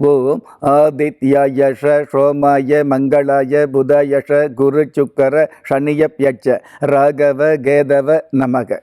ஓம் ஆதித்யாயஷ சோமாய மங்களாய புதாயஷ குரு சுக்கர சனியப்யட்ச ராகவ கேதவ நமக.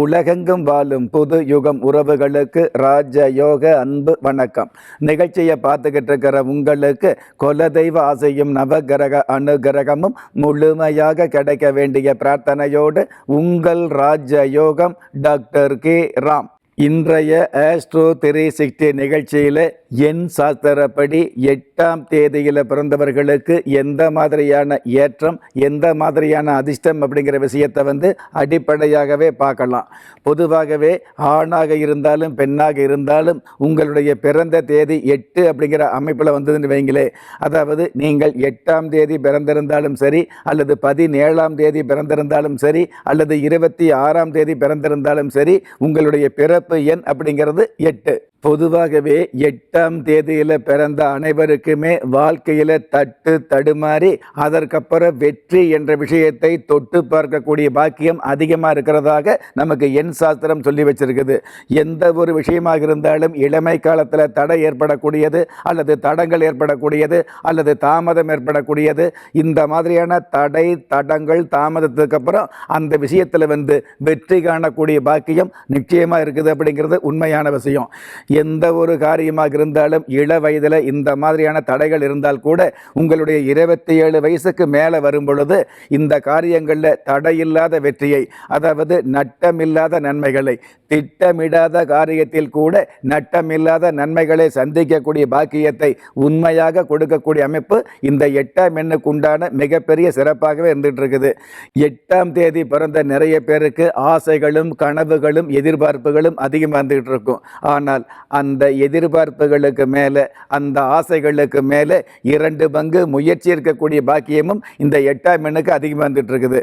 உலகெங்கும் வாழும் புது யுகம் உறவுகளுக்கு ராஜயோக அன்பு வணக்கம். நிகழ்ச்சியை பார்த்துக்கிட்டு இருக்கிற உங்களுக்கு குலதெய்வ ஆசையும் நவகிரக அனுகிரகமும் முழுமையாக கிடைக்க வேண்டிய பிரார்த்தனையோடு உங்கள் ராஜயோகம் டாக்டர் கே ராம். இன்றைய ஆஸ்ட்ரோ த்ரீ சிக்ஸ்டி நிகழ்ச்சியில் என் சாஸ்திரப்படி எட்டாம் தேதியில் பிறந்தவர்களுக்கு எந்த மாதிரியான ஏற்றம் எந்த மாதிரியான அதிர்ஷ்டம் அப்படிங்கிற விஷயத்தை வந்து அடிப்படையாகவே பார்க்கலாம். பொதுவாகவே ஆணாக இருந்தாலும் பெண்ணாக இருந்தாலும் உங்களுடைய பிறந்த தேதி எட்டு அப்படிங்கிற அமைப்பில் வந்ததுன்னு வைங்களே அதாவது நீங்கள் எட்டாம் தேதி பிறந்திருந்தாலும் சரி அல்லது பதினேழாம் தேதி பிறந்திருந்தாலும் சரி அல்லது இருபத்தி ஆறாம் தேதி பிறந்திருந்தாலும் சரி உங்களுடைய பிறப்பு எண் அப்படிங்கிறது எட்டு. பொதுவாகவே எட்டாம் தேதியில் பிறந்த அனைவருக்குமே வாழ்க்கையில் தட்டு தடுமாறி அதற்கப்புறம் வெற்றி என்ற விஷயத்தை தொட்டு பார்க்கக்கூடிய பாக்கியம் அதிகமாக இருக்கிறதாக நமக்கு எண் சாஸ்திரம் சொல்லி வச்சிருக்குது. எந்த ஒரு விஷயமாக இருந்தாலும் இளமை காலத்தில் தடை ஏற்படக்கூடியது அல்லது தடங்கள் ஏற்படக்கூடியது அல்லது தாமதம் ஏற்படக்கூடியது. இந்த மாதிரியான தடை தடங்கள் தாமதத்துக்கு அப்புறம் அந்த விஷயத்தில் வந்து வெற்றி காணக்கூடிய பாக்கியம் நிச்சயமாக இருக்குது அப்படிங்கிறது உண்மையான விஷயம். எந்த ஒரு காரியமாக இருந்தாலும் இள வயதில் இந்த மாதிரியான தடைகள் இருந்தால் கூட உங்களுடைய இருபத்தி ஏழு வயசுக்கு மேலே வரும் பொழுது இந்த காரியங்களில் தடையில்லாத வெற்றியை அதாவது நட்டமில்லாத நன்மைகளை திட்டமிடாத காரியத்தில் கூட நட்டமில்லாத நன்மைகளை சந்திக்கக்கூடிய பாக்கியத்தை உண்மையாக கொடுக்கக்கூடிய அமைப்பு இந்த எட்டாம் எண்ணுக்கு உண்டான மிகப்பெரிய சிறப்பாகவே இருந்துகிட்டு இருக்குது எட்டாம் தேதி பிறந்த நிறைய பேருக்கு ஆசைகளும் கனவுகளும் எதிர்பார்ப்புகளும் அதிகமாக இருந்துகிட்டு இருக்கும் ஆனால் அந்த எதிர்பார்ப்புகளுக்கு மேலே அந்த ஆசைகளுக்கு மேலே இரண்டு பங்கு முயற்சி இருக்கக்கூடிய பாக்கியமும் இந்த எட்டாம் எண்ணுக்கு அதிகமாக வந்துட்டு இருக்குது.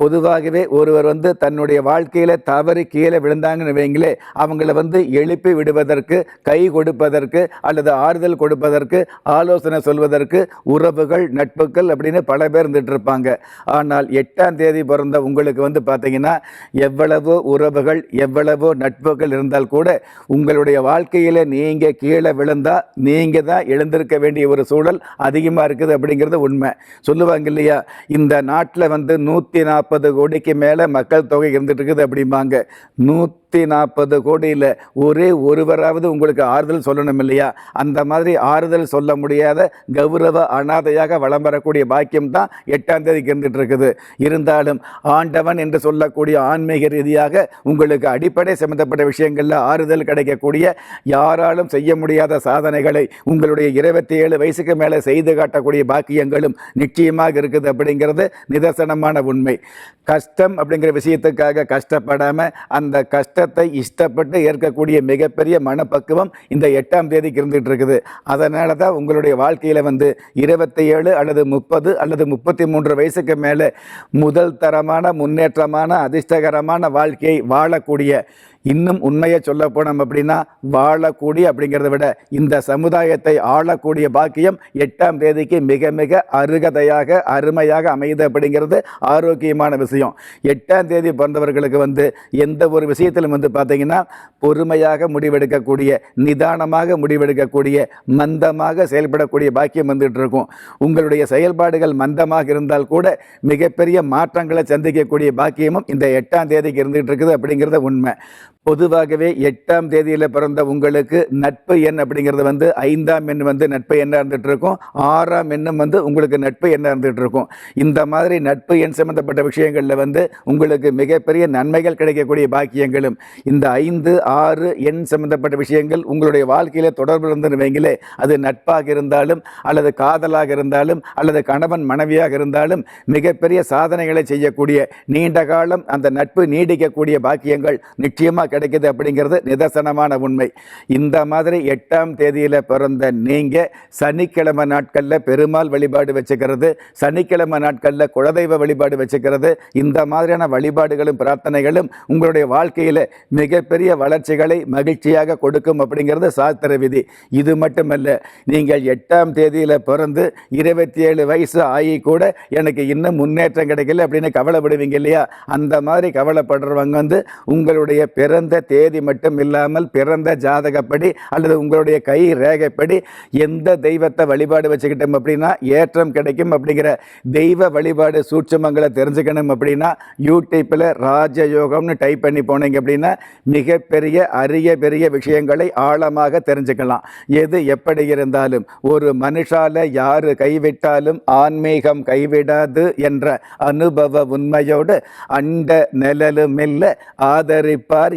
பொதுவாகவே ஒருவர் வந்து தன்னுடைய வாழ்க்கையில் தவறி கீழே விழுந்தாங்கன்னு வைங்களே அவங்கள வந்து எழுப்பி விடுவதற்கு கை கொடுப்பதற்கு அல்லது ஆறுதல் கொடுப்பதற்கு ஆலோசனை சொல்வதற்கு உறவுகள் நட்புகள் அப்படின்னு பல பேர் இருந்துட்டு இருப்பாங்க. ஆனால் எட்டாம் தேதி பிறந்த உங்களுக்கு வந்து பார்த்தீங்கன்னா எவ்வளவோ உறவுகள் எவ்வளவோ நட்புகள் இருந்தால் கூட உங்களுடைய வாழ்க்கையில் நீங்கள் கீழே விழுந்தால் நீங்கள் தான் எழுந்திருக்க வேண்டிய ஒரு சூழல் அதிகமாக இருக்குது அப்படிங்கிறது உண்மை. சொல்லுவாங்க இல்லையா இந்த நாட்டில் வந்து நூற்றி நாற்பது கோடிக்கு மேலே மக்கள் தொகை இருந்துட்டு இருக்குது அப்படிம்பாங்க. நூற்றி நாற்பது கோடியில் ஒரே ஒருவராவது உங்களுக்கு ஆறுதல் சொல்லணும் இல்லையா? அந்த மாதிரி ஆறுதல் சொல்ல முடியாத கௌரவ அனாதையாக வளம் வரக்கூடிய பாக்கியம் தான் எட்டாம் தேதிக்கு இருந்துட்டு இருக்குது இருந்தாலும் ஆண்டவன் என்று சொல்லக்கூடிய ஆன்மீக ரீதியாக உங்களுக்கு அடிப்படை சம்பந்தப்பட்ட விஷயங்களில் ஆறுதல் கிடைக்கக்கூடிய யாராலும் செய்ய முடியாத சாதனைகளை உங்களுடைய இருபத்தி ஏழு வயசுக்கு மேலே செய்து காட்டக்கூடிய பாக்கியங்களும் நிச்சயமாக இருக்குது அப்படிங்கிறது நிதர்சனமான உண்மை. கஷ்டம் அப்படிங்கிற விஷயத்துக்காக கஷ்டப்படாமல் அந்த கஷ்டத்தை இஷ்டப்பட்டு ஏற்கக்கூடிய மிகப்பெரிய மனப்பக்குவம் இந்த எட்டாம் தேதிக்கு இருந்துகிட்டு இருக்குது அதனால தான் உங்களுடைய வாழ்க்கையில் வந்து இருபத்தி ஏழு அல்லது முப்பது அல்லது முப்பத்தி மூன்று வயசுக்கு மேலே முதல் தரமான முன்னேற்றமான அதிர்ஷ்டகரமான வாழ்க்கையை வாழக்கூடிய இன்னும் உண்மையை சொல்ல போனோம் அப்படின்னா வாழக்கூடிய அப்படிங்கிறத விட இந்த சமுதாயத்தை ஆளக்கூடிய பாக்கியம் எட்டாம் தேதிக்கு மிக மிக அருகதையாக அருமையாக அமையுது அப்படிங்கிறது ஆரோக்கியமான விஷயம். எட்டாம் தேதி பிறந்தவர்களுக்கு வந்து எந்த ஒரு விஷயத்திலும் வந்து பார்த்தீங்கன்னா பொறுமையாக முடிவெடுக்கக்கூடிய நிதானமாக முடிவெடுக்கக்கூடிய மந்தமாக செயல்படக்கூடிய பாக்கியம் வந்துட்டு இருக்கும். உங்களுடைய செயல்பாடுகள் மந்தமாக இருந்தால் கூட மிகப்பெரிய மாற்றங்களை சந்திக்கக்கூடிய பாக்கியமும் இந்த எட்டாம் தேதிக்கு இருந்துகிட்டு இருக்குது அப்படிங்கிறத உண்மை. பொதுவாகவே எட்டாம் தேதியில் பிறந்த உங்களுக்கு நட்பு எண் அப்படிங்கிறது வந்து ஐந்தாம் எண் வந்து நட்பு எண்ணாக இருந்துகிட்டு இருக்கும் ஆறாம் எண்ணும் வந்து உங்களுக்கு நட்பு எண்ணாக இருந்துகிட்டு இருக்கும் இந்த மாதிரி நட்பு எண் சம்பந்தப்பட்ட விஷயங்களில் வந்து உங்களுக்கு மிகப்பெரிய நன்மைகள் கிடைக்கக்கூடிய பாக்கியங்களும். இந்த ஐந்து ஆறு எண் சம்பந்தப்பட்ட விஷயங்கள் உங்களுடைய வாழ்க்கையில் தொடர்பு இருந்துன்னு வைங்களே அது நட்பாக இருந்தாலும் அல்லது காதலாக இருந்தாலும் அல்லது கணவன் மனைவியாக இருந்தாலும் மிகப்பெரிய சாதனைகளை செய்யக்கூடிய நீண்ட காலம் அந்த நட்பு நீடிக்கக்கூடிய பாக்கியங்கள் நிச்சயமாக கிடைக்குது அப்படிங்கிறது நிதர்சனமான உண்மை. இந்த மாதிரி எட்டாம் தேதியில் பிறந்த நீங்கள் சனிக்கிழமை நாட்களில் பெருமாள் வழிபாடு வச்சுக்கிறது சனிக்கிழமை நாட்களில் குலதெய்வ வழிபாடு வச்சுக்கிறது இந்த மாதிரியான வழிபாடுகளும் பிரார்த்தனைகளும் உங்களுடைய வாழ்க்கையில் மிகப்பெரிய வளர்ச்சிகளை மகிழ்ச்சியாக கொடுக்கும் அப்படிங்கிறது சாஸ்திர விதி. இது மட்டுமல்ல நீங்கள் எட்டாம் தேதியில் பிறந்து இருபத்தி ஏழு வயசு ஆகி கூட எனக்கு இன்னும் முன்னேற்றம் கிடைக்கல அப்படின்னு கவலைப்படுவீங்க இல்லையா? அந்த மாதிரி கவலைப்படுறவங்க வந்து உங்களுடைய பிறந்த தேதி மட்டும் இல்லாமல் பிறந்த ஜாதகப்படி அல்லது உங்களுடைய கை ரேகைப்படி எந்த தெய்வத்தை வழிபாடு வச்சுக்கிட்டோம் அப்படின்னா ஏற்றம் கிடைக்கும் அப்படிங்கிற தெய்வ வழிபாடு சூட்சுமங்களை தெரிஞ்சுக்கணும் அப்படின்னா யூடியூப்பில் ராஜயோகம்னு டைப் பண்ணி போனீங்க அப்படின்னா மிகப்பெரிய அரிய பெரிய விஷயங்களை ஆழமாக தெரிஞ்சுக்கலாம். எது எப்படி இருந்தாலும் ஒரு மனுஷால யாரு கைவிட்டாலும் ஆன்மீகம் கைவிடாது என்ற அனுபவ உண்மையோடு அண்ட நிழலும் இல்லை ஆதரிப்பார்